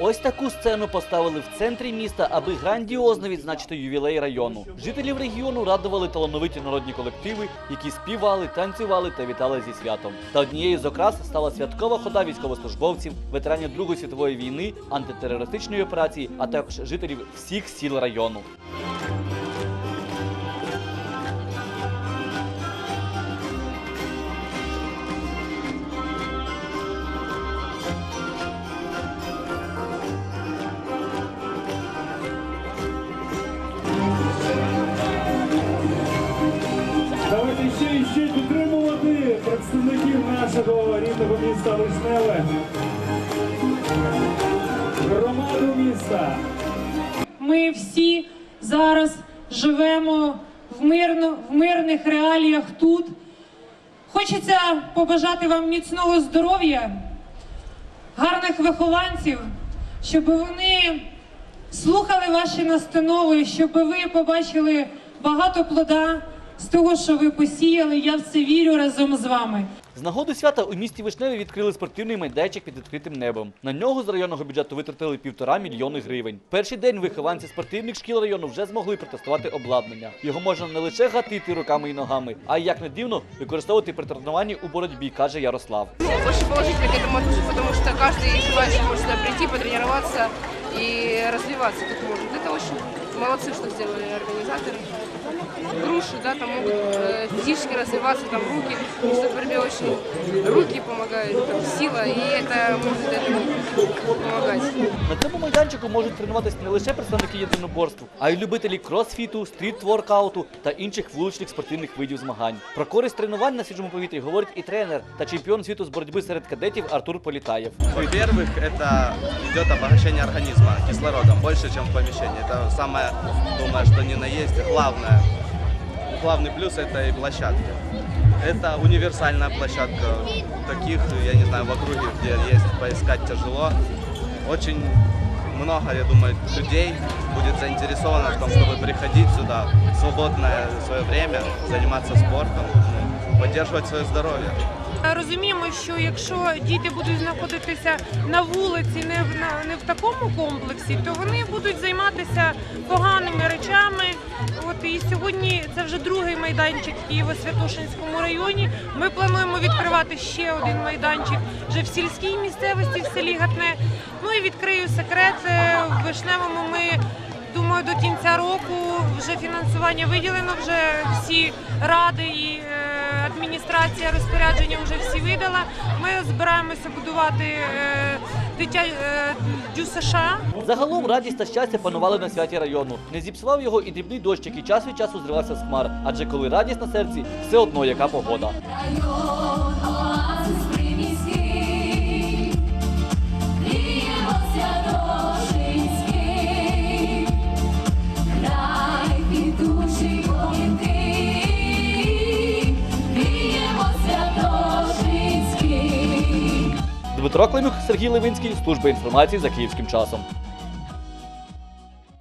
Ось таку сцену поставили в центрі міста, аби грандіозно відзначити ювілей району. Жителів регіону радували талановиті народні колективи, які співали, танцювали та вітали зі святом. Та однією з окрас стала святкова хода військовослужбовців, ветеранів Другої світової війни, антитерористичної операції, а також жителів всіх сіл району. Ще і ще підтримувати представників нашого рідного міста Вишневе. Громаду міста. Ми всі зараз живемо в, мирно, в мирних реаліях тут. Хочеться побажати вам міцного здоров'я, гарних вихованців, щоб вони слухали ваші настанови, щоб ви побачили багато плода з того, що ви посіяли. Я в це вірю разом з вами. З нагоди свята у місті Вишневі відкрили спортивний майданчик під відкритим небом. На нього з районного бюджету витратили півтора мільйони гривень. Перший день вихованці спортивних шкіл району вже змогли протестувати обладнання. Його можна не лише гатити руками і ногами, а й як не дивно використовувати при тренуванні у боротьбі, каже Ярослав. Ну, очень положительно к этому отношусь, потому что каждый желающий может сюда прийти, потренироваться и развиваться тут может. Это очень молодцы, что сделали организаторы. Груши, да, там могут э, физически развиваться, там руки, потому что в борьбе очень руки помогают, там сила, и это может этому помогать. На цьому майданчику можуть тренуватися не лише представники єдиноборств, а й любителі кросфіту, стріт-воркауту та інших вуличних спортивних видів змагань. Про користь тренувань на свіжому повітрі говорить і тренер та чемпіон світу з боротьби серед кадетів Артур Політаєв. Во-первых, это идет обогащение организма кислородом больше, чем в помещении. Это самое, думаю, что ни на есть главное. Главный плюс этой площадки. Это универсальная площадка. Таких, я не знаю, в округе, где есть, поискать тяжело. Очень много, я думаю, людей будет заинтересовано в том, чтобы приходить сюда в свободное свое время, заниматься спортом, ну, поддерживать свое здоровье. Розуміємо, що якщо діти будуть знаходитися на вулиці, не в не в такому комплексі, то вони будуть займатися поганими речами. От і сьогодні це вже другий майданчик в Києво-Святошинському районі. Ми плануємо відкривати ще один майданчик вже в сільській місцевості, в селі Гатне. Ну і відкрию секрет е, в Вишневому. Ми думаю, до кінця року вже фінансування виділено, вже всі ради і е, адміністрація розпорядження вже всі видала. Ми збираємося будувати е, дитя е, ДЮСШ. Загалом радість та щастя панували на святі району. Не зіпсував його і дрібний дощ, який час від часу зривався з хмар. Адже коли радість на серці, все одно яка погода. Дмитро Климюк, Сергій Левинський, служба інформації за київським часом.